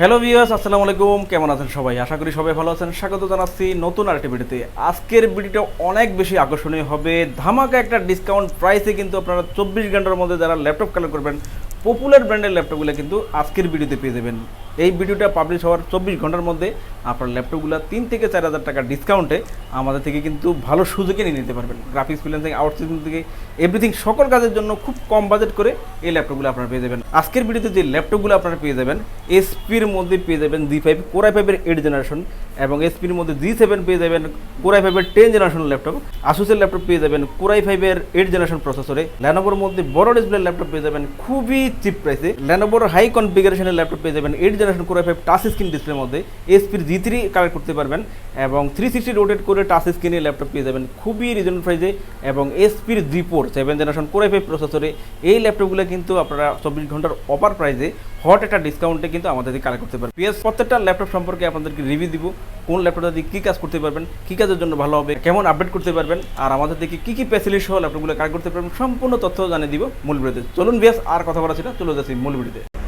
Hello viewers আসসালামু আলাইকুম। কেমন আছেন সবাই? আশা করি সবাই ভালো আছেন। স্বাগত জানাচ্ছি নতুন আরেকটি ভিডিওতে। আজকের ভিডিওটা অনেক বেশি আকর্ষণীয় হবে। ধামাকা একটা ডিসকাউন্ট প্রাইসে কিন্তু আপনারা চব্বিশ ঘণ্টার মধ্যে যারা ল্যাপটপ কালেক্ট করবেন পপুলার ব্র্যান্ডের ল্যাপটপগুলো কিন্তু আজকের ভিডিওতে পেয়ে যাবেন। এই ভিডিওটা পাবলিশ হওয়ার চব্বিশ ঘণ্টার মধ্যে আপনার ল্যাপটপগুলো তিন থেকে চার হাজার টাকা ডিসকাউন্টে আমাদের থেকে কিন্তু ভালো সুযোগে নিয়ে নিতে পারবেন। গ্রাফিক্স ফ্রিল্যান্সিং আউটসোর্সিং থেকে এভরিথিং সকল কাজের জন্য খুব কম বাজেট করে এই ল্যাপটপগুলো আপনারা পেয়ে যাবেন। আজকের ভিডিওতে যে ল্যাপটপগুলো আপনারা পেয়ে যাবেন এসপির মধ্যে পেয়ে যাবেন জি ফাইভ কোরাই ফাইভের এইট জেনারেশন এবং এসপির মধ্যে জি সেভেন পেয়ে যাবেন কোরাই ফাইভের টেন জেনারেশন ল্যাপটপ আসুসের ল্যাপটপ পেয়ে যাবেন কোরাই ফাইভের এইট জেনারেশন প্রসেসরে ল্যানোভোর মধ্যে বড় ডিসপ্লে ল্যাপটপ পেয়ে যাবেন খুবই চিপ প্রাইসে ল্যানোভোর হাই কনফিগারেশনের ল্যাপটপ পেয়ে যাবেন eight core i five touch screen ডিসপ্লের মধ্যে এসপির জি থ্রি কালেক্ট করতে পারবেন এবং থ্রি সিক্সটি রোটেট করে টাচ স্ক্রিনের ল্যাপটপ পেয়ে যাবেন। খুবই রিজনেবল প্রাইসে এবং এসপির G four seven generation core i five প্রসেসরে এই ল্যাপটপগুলো কিন্তু আপনারা চব্বিশ ঘণ্টার অফার প্রাইসে হট একটা ডিসকাউন্টে কিন্তু আমাদের থেকে কালেক্ট করতে পারবেন। পিএস প্রত্যেকটা ল্যাপটপ সম্পর্কে আপনাদেরকে রিভিউ দিব, কোন ল্যাপটপটা দিয়ে কী কাজ করতে পারবেন, কী কাজের জন্য ভালো হবে, কেমন আপডেট করতে পারবেন, আর আমাদের থেকে কী কী ফ্যাসিলিটি সহ ল্যাপটপগুলো কালেক্ট করতে পারবেন, সম্পূর্ণ তথ্য জানিয়ে দিব মূল ভিডিওতে। চলুন বিয়াস আর কথা বলা ছিল, চলে যাচ্ছি মূল ভিডিওতে।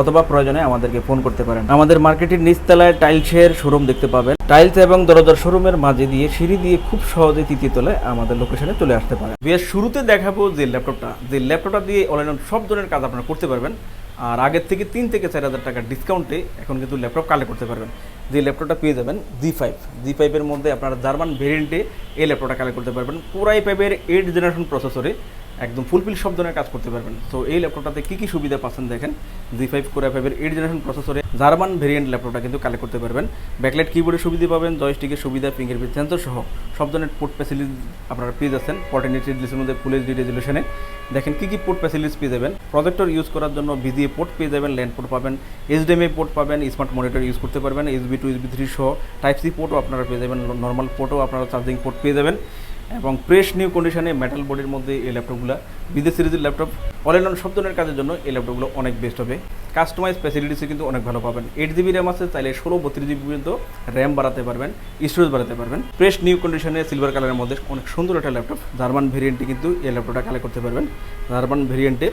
অথবা প্রয়োজনে আমাদেরকে ফোন করতে পারেন। আমাদের মার্কেটের নিচতলায় টাইলসের শোরুম দেখতে পাবেন। টাইলস এবং দরজার শোরুমের মাঝে দিয়ে সিঁড়ি দিয়ে খুব সহজে তৃতীয় তলায় আমাদের লোকেশনে চলে আসতে পারেন। বিয়ের শুরুতে দেখাবো যে ল্যাপটপটা। যে ল্যাপটপটা দিয়ে অনলাইন সব ধরনের কাজ আপনারা করতে পারবেন। আর আগের থেকে তিন থেকে চার হাজার টাকার ডিসকাউন্টে এখন কিন্তু ল্যাপটপ কালেক্ট করতে পারবেন। যে ল্যাপটপটা পেয়ে যাবেন জি ফাইভ জি ফাইভের মধ্যে আপনারা জার্মান ভেরিয়েন্টে এই ল্যাপটপটা কালেক্ট করতে পারবেন। কোরাই ফাইভের এইট জেনারেশন প্রসেসরে একদম ফুলফিল সব ধরনের কাজ করতে পারবেন। তো এই ল্যাপটপটাতে কী কী সুবিধা পাচ্ছেন দেখেন? জি ফাইভ কোরাই ফাইভের এইট জেনারেশন প্রসেসরে জার্মান ভেরিয়েন্ট ল্যাপটপটা কিন্তু কালেক্ট করতে পারবেন। ব্যাকলাইট কিবোর্ডের সুবিধা পাবেন জয়স্টিকের সুবিধা ফিঙ্গারপ্রিন্ট সেন্সর সহ সব ধরনের পোর্ট ফ্যাসিলিটি আপনারা পেয়ে যাচ্ছেন পটেনিটি ডিসের মধ্যে ফুল এইচডি রেজুলেশনে দেখেন কী কী পোর্ট ফ্যাসিলিটিস পেয়ে যাবেন। প্রজেক্টর ইউজ করার জন্য ভিজিএ পোর্ট পেয়ে যাবেন ল্যান্ড পোর্ট পাবেন এইচডিএমআই পোর্ট পাবেন স্মার্ট মনিটর ইউজ করতে পারবেন এসবি টু এসবি থ্রি সহ টাইপ সি পোর্টও আপনারা পেয়ে যাবেন নর্মাল পোর্টও আপনারা চার্জিং পোর্ট পেয়ে যাবেন। এবং প্রেস নিউ কন্ডিশনে মেটাল বডির মধ্যে এই ল্যাপটপগুলো বিদেশ সিরিজের ল্যাপটপ অল ইন সব ধরনের কাজের জন্য এই ল্যাপটপগুলো অনেক বেস্ট হবে। কাস্টমাইজ ফ্যাসিলিটিসে কিন্তু অনেক ভালো পাবেন। এইট জিবি র্যাম আছে চাইলে ষোলো বত্রিশ জিবি পর্যন্ত র্যাম বাড়াতে পারবেন স্টোরেজ বাড়াতে পারবেন। ফ্রেশ নিউ কন্ডিশনে সিলভার কালারের মধ্যে অনেক সুন্দর একটা ল্যাপটপ জার্মান ভেরিয়েন্টে কিন্তু এই ল্যাপটপটা কালেক্ট করতে পারবেন। জার্মান ভেরিয়েন্টে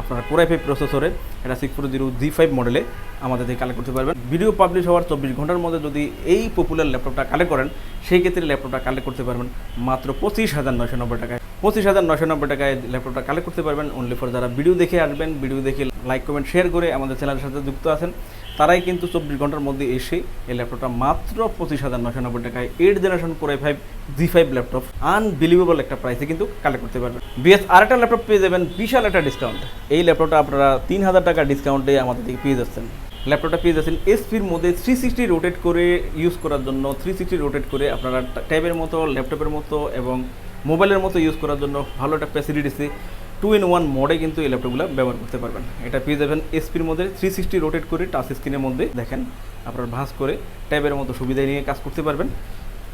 আপনারা কোরাই ফাইভ প্রসেসরে এটা six four zero G five মডেলে আমাদের থেকে কালেক্ট করতে পারবেন। ভিডিও পাবলিশ হওয়ার চব্বিশ ঘণ্টার মধ্যে যদি এই পপুলার ল্যাপটপটা কালেক্ট করেন, সেই ক্ষেত্রে ল্যাপটপটা কালেক্ট করতে পারবেন মাত্র পঁচিশ হাজার নয়শো নব্বই টাকায়। পঁচিশ হাজার নয়শো নব্বই টাকায় ল্যাপটপটা কালেক্ট করতে পারবেন। অনলি ফর যারা ভিডিও দেখে আসবেন, ভিডিও দেখে লাইক কমেন্ট শেয়ার করে আমাদের চ্যানেলের সাথে যুক্ত আছেন, তারাই কিন্তু চব্বিশ ঘণ্টার মধ্যে এসে এই ল্যাপটপটা মাত্র পঁচিশ হাজার নশো নব্বই টাকায় eight generation core i five G five laptop unbelievable একটা প্রাইসে কিন্তু কালেক্ট করতে পারবেন। বিএস আর একটা ল্যাপটপ পেয়ে যাবেন, বিশাল একটা ডিসকাউন্ট এই ল্যাপটপটা আপনারা তিন হাজার টাকা ডিসকাউন্টে আমাদের থেকে পেয়ে যাচ্ছেন। ল্যাপটপটা পেয়ে যাচ্ছেন এসপির মধ্যে থ্রি সিক্সটি রোটেট করে ইউজ করার জন্য থ্রি সিক্সটি রোটেট করে আপনারা ট্যাবের মতো ল্যাপটপের মতো এবং মোবাইলের মতো ইউজ করার জন্য ভালো একটা ফ্যাসিলিটিসে টু ইন ওয়ান মোডে কিন্তু এই ল্যাপটপগুলো ব্যবহার করতে পারবেন। এটা পেয়ে যাবেন এসপির মধ্যে থ্রি সিক্সটি রোটেট করে টাচ স্ক্রিনের মধ্যে দেখেন, আপনার ভাঁজ করে ট্যাবের মতো সুবিধা নিয়ে কাজ করতে পারবেন।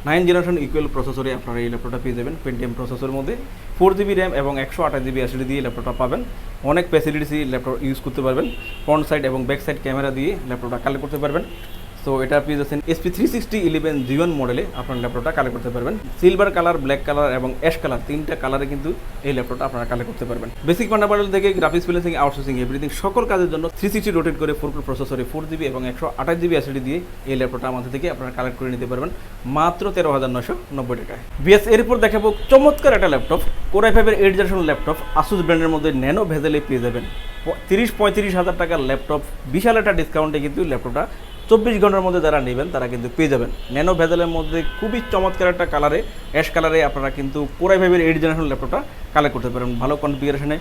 নাইন জেনারেশন ইকুয়াল প্রসেসরে আপনারা এই ল্যাপটপটা পেয়ে যাবেন পেন্টিএম প্রসেসরের মধ্যে। ফোর জিবি র্যাম এবং একশো আঠাশ জিবি এসডি দিয়ে ল্যাপটপটা পাবেন। অনেক ফ্যাসিলিটিস ল্যাপটপ ইউজ করতে পারবেন। ফ্রন্ট সাইড এবং ব্যাক সাইড ক্যামেরা দিয়ে ল্যাপটপটা কালেক্ট করতে পারবেন। সো এটা পেয়ে যাচ্ছেন HP three sixty eleven G one মডেলে আপনার ল্যাপটপটা কালেক্ট করতে পারবেন। সিলভার কালার ব্ল্যাক কালার এবং অ্যাশ কালার তিনটা কালারে কিন্তু এই ল্যাপটপটা আপনারা কালেক্ট করতে পারবেন। বেসিক ফান্ডামেন্টাল থেকে গ্রাফিক্স ফিলেন্সিং আউটসোর্সিং এভরিথিং সকল কাজের জন্য থ্রি সিক্সটি রোটেট করে ফোর প্রসেসরে ফোর জিবি এবং একশো আঠাশ জিবি এসডি দিয়ে এই ল্যাপটপটা আমাদের থেকে আপনারা কালেক্ট করে নিতে পারবেন। মাত্র তেরো হাজার নশো নব্বই টাকায়। বিএস এরপর দেখাবো চমৎকার একটা ল্যাপটপ কোরাই ফাইভের এইট জেনারেশন ল্যাপটপ আসুস ব্র্যান্ডের মধ্যে ন্যানো ভেজেলে পেয়ে যাবেন। তিরিশ পঁয়ত্রিশ হাজার টাকার ল্যাপটপ বিশাল একটা ডিসকাউন্টে কিন্তু ল্যাপটপটা চব্বিশ ঘণ্টার মধ্যে যারা নেবেন, তারা কিন্তু পেয়ে যাবেন। ন্যানো ভেজালের মধ্যে খুবই চমৎকার একটা কালারে অ্যাশ কালারে আপনারা কিন্তু কোরাই ফাইভের এইট জেনারেশন ল্যাপটপটা কালেক্ট করতে পারেন ভালো কনফিগারেশনে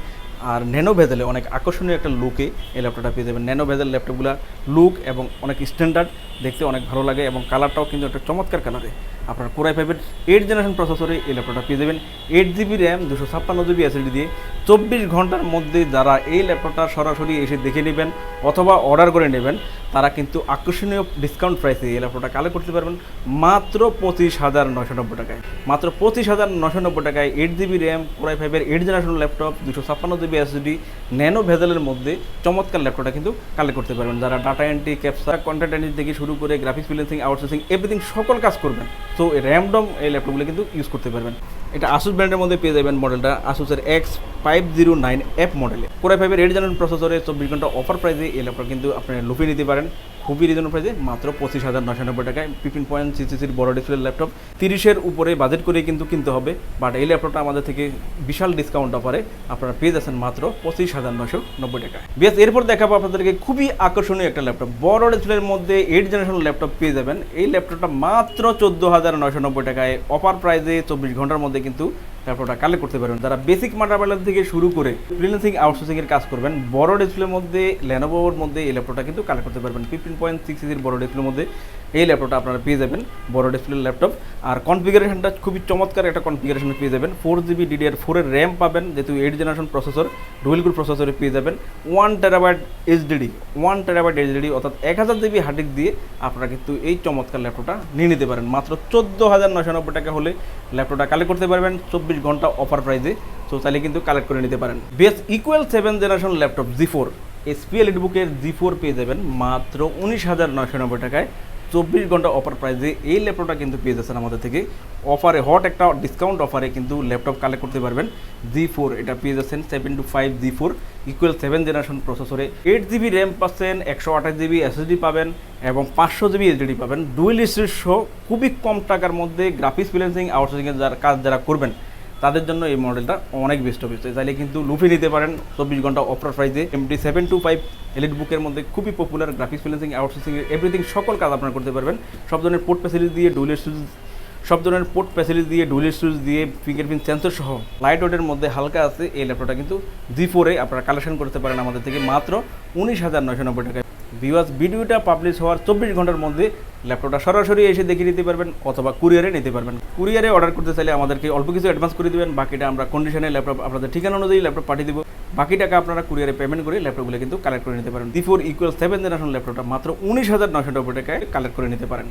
আর ন্যানো ভেজালে অনেক আকর্ষণীয় একটা লুকে এই ল্যাপটপটা পেয়ে যাবেন। ন্যানো ভেজাল ল্যাপটপগুলো লুক এবং অনেক স্ট্যান্ডার্ড দেখতে অনেক ভালো লাগে এবং কালারটাও কিন্তু একটা চমৎকার কালারে আপনার কোরাই ফাইভের এইট জেনারেশন প্রসেসরে এই ল্যাপটপটা পেয়ে যাবেন। এইট জিবি র্যাম দুশো ছাপ্পান্ন জিবি এসএসডি দিয়ে চব্বিশ ঘণ্টার মধ্যে যারা এই ল্যাপটপটা সরাসরি এসে দেখে নেবেন অথবা অর্ডার করে নেবেন, তারা কিন্তু আকর্ষণীয় ডিসকাউন্ট প্রাইসে এই ল্যাপটপটা কালেক্ট করতে পারবেন মাত্র পঁচিশ হাজার নশো নব্বই টাকায়। মাত্র পঁচিশ হাজার নশো নব্বই টাকায় eight GB RAM core i ফাইভের এইট জেনারেশন ল্যাপটপ, দুশো ছাপ্পান্ন জিবি এসডি ন্যানো ভেজেলের মধ্যে চমৎকার ল্যাপটপটা কিন্তু কালেক্ট করতে পারবেন। যারা data entry capture content entry থেকে শুরু করে গ্রাফিক্স ফিলেন্সিং আউটসোর্সিং এভরিথিং সকল কাজ করবেন। তো র্যামডম এই ল্যাপটপগুলো কিন্তু ইউজ করতে পারবেন। এটা আসুস ব্র্যান্ডের মধ্যে পেয়ে যাবেন মডেলটা আসুসের X five zero nine F মডেলে কোরাই ফাইভের এইট জেনারেশন প্রসেসরে চব্বিশ ঘণ্টা অফার প্রাইসে এই ল্যাপটপ কিন্তু আপনি লুফিয়ে নিতে পারেন। খুবই রিজনেবল প্রাইসে মাত্র পঁচিশ হাজার নশো নব্বই টাকায় ফিফটিন পয়েন্ট সিসিসির বড় ডিসপ্লে ল্যাপটপ তিরিশের উপরে বাজেট করে কিন্তু কিনতে হবে বাট এই ল্যাপটপটা আমাদের থেকে বিশাল ডিসকাউন্ট অফারে আপনারা পেয়ে যাচ্ছেন মাত্র পঁচিশ হাজার নশো নব্বই টাকা বেশ, এরপর দেখাবো আপনাদেরকে খুবই আকর্ষণীয় একটা ল্যাপটপ বড় ডিসপ্লের মধ্যে এইট জেনারেশন ল্যাপটপ পেয়ে যাবেন। এই ল্যাপটপটা মাত্র চোদ্দ হাজার নশো নব্বই টাকায় অফার প্রাইসে চব্বিশ ঘণ্টার মধ্যে কিন্তু ল্যাপটপটা কালেক্ট করতে পারবেন। যারা বেসিক মাটারবেলার থেকে শুরু করে ফ্রিল্যান্সিং আউটসোর্সিংয়ের কাজ করবেন, বড় ডিসপ্লের মধ্যে লেনোভোর মধ্যে এই ল্যাপটপটা কিন্তু কালেক্ট করতে পারবেন। ফিফটিন পয়েন্ট সিক্স ইঞ্চির বড় ডিসপ্লের মধ্যে এই ল্যাপটপটা আপনারা পেয়ে যাবেন, বড় ডিসপ্লের ল্যাপটপ। আর কনফিগারেশনটা খুবই চমৎকার একটা কনফিগারেশন পেয়ে যাবেন। ফোর জিবি ডিডিআর ফোরের র্যাম পাবেন, যেহেতু eight generation processor dual core প্রসেসরে পেয়ে যাবেন। One terabyte HDD one terabyte HDD অর্থাৎ এক হাজার জিবি হার্ড দিয়ে আপনারা কিন্তু এই চমৎকার ল্যাপটপটা নিয়ে নিতে পারেন। মাত্র চোদ্দ হাজার নশো নব্বই টাকা হলে ল্যাপটপটা কালেক্ট করতে পারবেন, চব্বিশ ঘণ্টা অফার প্রাইসে সো চাইলে কিন্তু কালেক্ট করে নিতে পারেন। Base equal seven generation laptop G four SPL বুকের জি ফোর পেয়ে যাবেন মাত্র উনিশ হাজার নয়শো নব্বই টাকায়। চব্বিশ ঘণ্টা অফার প্রাইসে এই ল্যাপটপটা কিন্তু পেয়ে যাচ্ছেন আমাদের থেকে। অফারে হট একটা ডিসকাউন্ট অফারে কিন্তু ল্যাপটপ কালেক্ট করতে পারবেন। জি ফোর, এটা পেয়ে যাচ্ছেন seven two five G four equal seven generation প্রসেসরে এইট জিবি র্যাম পাচ্ছেন, একশো আঠাশ জিবি এসএসডি পাবেন এবং পাঁচশো জিবি এইচডি পাবেন। ডুয়েল সহ খুবই কম টাকার মধ্যে গ্রাফিক্স ফ্রিল্যান্সিং আউটসোর্সিংয়ের যারা কাজ যারা করবেন তাদের জন্য এই মডেলটা অনেক বেস্ট হবে চাইলে কিন্তু লুফে নিতে পারেন চব্বিশ ঘণ্টা অফার প্রাইসে MT seven two five elite বুকের মধ্যে খুবই popular graphics freelancing outsourcing everything সকল কাজ আপনারা করতে পারবেন। সব ধরনের পোর্ট ফ্যাসিলিটি দিয়ে ডুয়েল সুইচ সব ধরনের পোর্ট ফ্যাসিলিটি দিয়ে ডুয়েল সুইচ দিয়ে ফিঙ্গারপ্রিন্ট সেন্সর সহ লাইট ওয়েটের মধ্যে হালকা আছে। এই ল্যাপটপটা কিন্তু জি ফোরে আপনারা কালেকশন করতে পারেন আমাদের থেকে মাত্র উনিশ হাজার নয়শো নব্বই টাকায়। ভিউয়ার্স, ভিডিওটা পাবলিশ হওয়ার চব্বিশ ঘণ্টার মধ্যে ল্যাপটপটা সরাসরি এসে দেখে নিতে পারবেন অথবা কুরিয়ারে নিতে পারবেন। কুরিয়ারে অর্ডার করতে চাইলে আমাদেরকে অল্প কিছু অ্যাডভান্স করে দেবেন, বাকিটা আমরা কন্ডিশনে ল্যাপটপ আপনাদের ঠিকানা অনুযায়ী ল্যাপটপ পাঠিয়ে দেবো। বাকি টাকা আপনারা কুরিয়ারে পেমেন্ট করে ল্যাপটপগুলো কিন্তু কালেক্ট করে নিতে পারেন। The four equal seven generation ল্যাপটপটা মাত্র উনিশ হাজার নশো নব্বই টাকায় কালেক্ট করে নিতে পারেন।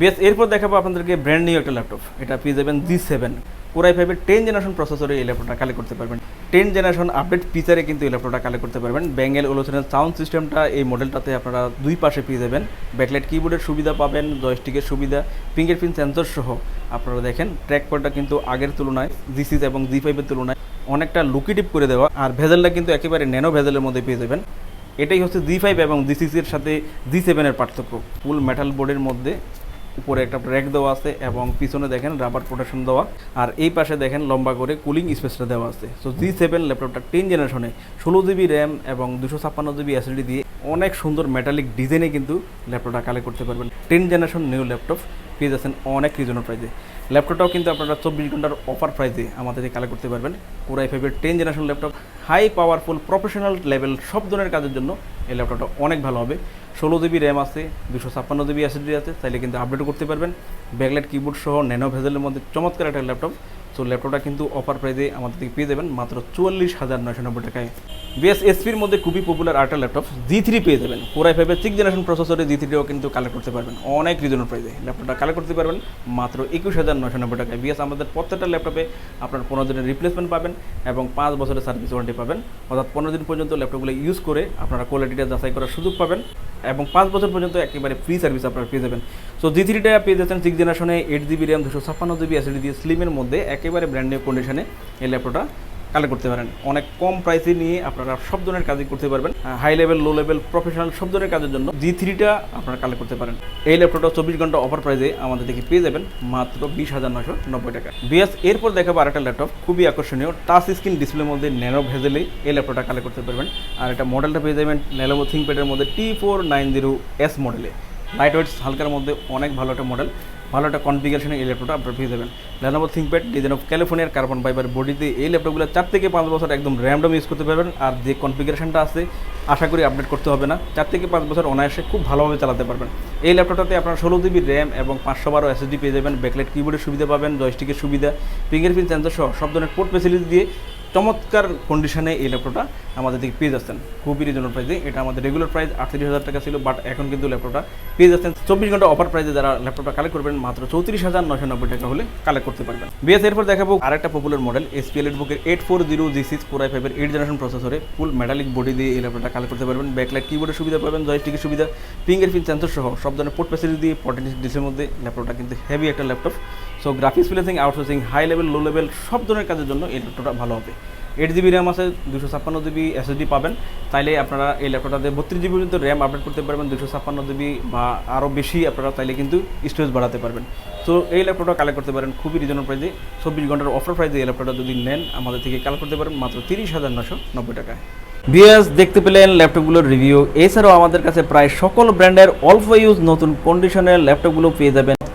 বেশ এরপর দেখাবো আপনাদেরকে ব্র্যান্ড নিউ একটা ল্যাপটপ এটা পেয়ে যাবেন জি সেভেন কোরাই ফাইভের টেন জেনারেশন প্রসেসরে এই ল্যাপটপটা কালেক্ট করতে পারবেন। টেন জেনারেশন আপডেট ফিচারে কিন্তু এই ল্যাপটপটা কালেক্ট করতে পারবেন। ব্যাঙ্গেল ওলোচনের সাউন্ড সিস্টেমটা এই মডেলটাতে আপনারা দুই পাশে পেয়ে যাবেন। ব্যাকলাইট কিবোর্ডের সুবিধা পাবেন জয়স্টিকের সুবিধা ফিঙ্গারপ্রিন্ট সেন্সর সহ আপনারা দেখেন। ট্র্যাক প্যাডটা কিন্তু আগের তুলনায় জি সিক্স এবং জি ফাইভের তুলনায় অনেকটা লুকিটিভ করে দেওয়া। আর ভেজেলটা কিন্তু একেবারে ন্যানো ভেজেলের মধ্যে পেয়ে যাবেন। এটাই হচ্ছে জি ফাইভ এবং জি সিক্সের সাথে জি সেভেনের পার্থক্য। ফুল মেটাল বোর্ডের মধ্যে উপরে একটা ব্র্যাক দেওয়া আছে এবং পিছনে দেখেন রাবার প্রোটেকশন দেওয়া। আর এই পাশে দেখেন লম্বা করে কুলিং স্পেসটা দেওয়া আছে। সো জি সেভেন ল্যাপটপটা টেন জেনারেশনে ষোলো জিবি র্যাম এবং দুশো ছাপ্পান্ন জিবি এসএসডি দিয়ে অনেক সুন্দর মেটালিক ডিজাইনে কিন্তু ল্যাপটপটা কালেক্ট করতে পারবেন। টেন জেনারেশন নিউ ল্যাপটপ পেয়ে যাচ্ছেন অনেক রিজনেবল প্রাইসে ল্যাপটপটাও কিন্তু আপনারা চব্বিশ ঘণ্টার অফার প্রাইসে আমাদের থেকে কালেক্ট করতে পারবেন। কোরাই ফাইভের ten generation laptop. High powerful professional level সব ধরনের কাজের জন্য এই ল্যাপটপটা অনেক ভালো হবে। ষোলো জিবি র্যাম আছে, দুশো ছাপ্পান্ন জিবি এসএসডি আছে তাইলে কিন্তু আপডেট করতে পারবেন। ব্যাকলাইট কিবোর্ড সহ ন্যানো ভেজেলের মধ্যে চমৎকার একটা ল্যাপটপ। সো ল্যাপটপটা কিন্তু অফার প্রাইজে আমাদের থেকে পেয়ে যাবেন মাত্র চুয়াল্লিশ হাজার নয়শো নব্বই টাকায়। বিএস এসপির মধ্যে খুবই পপুলার আরেকটা ল্যাপটপ জি থ্রি পেয়ে যাবেন। কোরাই ফাইভের সিক্স জেনারেশন প্রসেসরে জি থ্রিও কিন্তু কালেক্ট করতে পারবেন। অনেক রিজনেবল প্রাইসে ল্যাপটপটা কালেক্ট করতে পারবেন মাত্র একুশ হাজার নয়শো নব্বই টাকায়। বিএস আমাদের প্রত্যেকটা ল্যাপটপে আপনার পনেরো দিনের রিপ্লেসমেন্ট পাবেন এবং পাঁচ বছরের সার্ভিস ওয়ারেন্টি পাবেন। অর্থাৎ পনেরো দিন পর্যন্ত ল্যাপটপগুলো ইউজ করে আপনারা কোয়ালিটিটা যাচাই করার সুযোগ পাবেন। এবং পাঁচ বছর পর্যন্ত একেবারে ফ্রি সার্ভিস আপনারা পেয়ে যাবেন। সো জি থ্রিটা পেয়ে যাচ্ছেন সিক্স জেনারেশনে এইট জিবি র্যাম দুশো ছাপ্পান্ন জিবি এসএসডি দিয়ে স্লিমের মধ্যে, একেবারে ব্র্যান্ড নিউ কন্ডিশনে এই ল্যাপটপটা কালেক্ট করতে পারেন। অনেক কম প্রাইসে নিয়ে আপনারা সব ধরনের কাজই করতে পারবেন। High level low level professional সব ধরনের কাজের জন্য জি থ্রিটা আপনারা কালেক্ট করতে পারেন। এই ল্যাপটপটা চব্বিশ ঘণ্টা অফার প্রাইসে আমাদের থেকে পেয়ে যাবেন মাত্র বিশ হাজার নশো নব্বই টাকা। বিএস এরপর দেখাবো আরেকটা ল্যাপটপ, খুবই আকর্ষণীয় টাচ স্ক্রিন ডিসপ্লের মধ্যে ন্যানো ভেজেলেই এই ল্যাপটপটা কালেক্ট করতে পারবেন। আর এটা মডেলটা পেয়ে যাবেন ন্যালোভো থিঙ্কপ্যাডের মধ্যে T four nine zero S মডেলে লাইট ওয়েটস হালকার মধ্যে অনেক ভালো একটা মডেল ভালো একটা কনফিগারেশনে এই ল্যাপটপটা আপনারা পেয়ে যাবেন। লেনোভো থিঙ্কপ্যাড ডিজাইন অফ ক্যালিফোর্নিয়ার কার্বন ফাইবার বডিতে এই ল্যাপটপগুলো চার থেকে পাঁচ বছর একদম র্যামডম ইউজ করতে পারবেন। আর যে কনফিগারেশনটা আছে, আশা করি আপডেট করতে হবে না। চার থেকে পাঁচ বছর অনায়াসে খুব ভালোভাবে চালাতে পারবেন। এই ল্যাপটপটাতে আপনার ষোলো জিবি র্যাম এবং পাঁচশো বারো এসএসডি পেয়ে যাবেন। ব্যাকলাইট কিবোর্ডের সুবিধা পাবেন জয়স্টিকের সুবিধা ফিঙ্গারপ্রিন্ট সেন্সর সহ সব ধরনের পোর্ট ফেসিলিটি দিয়ে চমৎকার কন্ডিশনে এই ল্যাপটপটা আমাদের দিকে পেয়ে যাচ্ছেন। খুবই রিজনেবল প্রাইসে এটা আমাদের রেগুলার প্রাইস আটত্রিশ হাজার টাকা ছিল বাট এখন কিন্তু ল্যাপটপটা পেয়ে যাচ্ছেন। চব্বিশ ঘণ্টা অফার প্রাইসে যারা ল্যাপটপটা কালেক্ট করবেন, মাত্র চৌত্রিশ হাজার নশো নব্বই টাকা হলে কালেক্ট করতে পারবেন। বিএস এরপর দেখাবো আরেকটা পপুলার মডেল এসপিএল বুকের eight four zero G six four i ফাইভের এইট জেনারেশন প্রসেসরে ফুল মেটালিক বডি দিয়ে এই ল্যাপটপটা কালেক্ট করতে পারবেন। ব্যাকলাইট কিবোর্ডের সুবিধা পাবেন জয়স্টিকের সুবিধা ফিঙ্গার প্রিন্ট সেন্সর সহ সব ধরনের পোর্ট ফ্যাসিলিটি দিয়ে ফর্টি ডিসের মধ্যে ল্যাপটপটা কিন্তু হেভি একটা laptop so graphics freelancing outsourcing high level low level সব ধরনের কাজের জন্য এই ল্যাপটপটা ভালো হবে। এইট জিবি র্যাম আছে দুশো ছাপ্পান্ন জিবি এসএসডি পাবেন। তাইলে আপনারা এই ল্যাপটপটাতে বত্রিশ জিবি পর্যন্ত র্যাম আপডেট করতে পারবেন দুশো ছাপ্পান্ন জিবি বা আরও বেশি আপনারা তাইলে কিন্তু স্টোরেজ বাড়াতে পারবেন। সো এই ল্যাপটপটা কালেক্ট করতে পারেন খুবই রিজনেবল প্রাইসে চব্বিশ ঘণ্টার অফার প্রাইসে এই ল্যাপটপটা যদি নেন, আমাদের থেকে কালেক্ট করতে পারেন মাত্র তিরিশ হাজার নশো নব্বই টাকায়। বিএস দেখতে পেলেন ল্যাপটপগুলোর রিভিউ এছাড়াও আমাদের কাছে প্রায় সকল ব্র্যান্ডের অল্প ইউজ নতুন কন্ডিশনের ল্যাপটপগুলো পেয়ে যাবেন